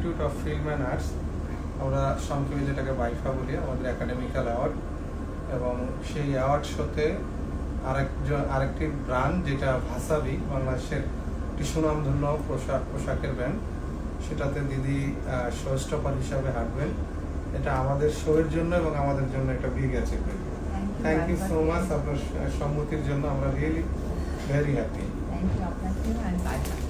Institute of film and arts আমরা সংক্ষেপে যেটাকে বাইফা বলি আমাদের একাডেমিক্যাল অ্যাওয়ার্ড এবং সেই অ্যাওয়ার্ড শোতে আরেকজন আরেকটি ব্র্যান্ড যেটা ভাসাবি বাংলাদেশের একটি সুনামধন্য পোশাক পোশাকের ব্র্যান্ড সেটাতে দিদি শো স্টপার হিসাবে হাঁটবেন। এটা আমাদের শো এর জন্য এবং আমাদের জন্য একটা big achievement thank you so much আপনার সম্মতির জন্য আমরা really very happy thank you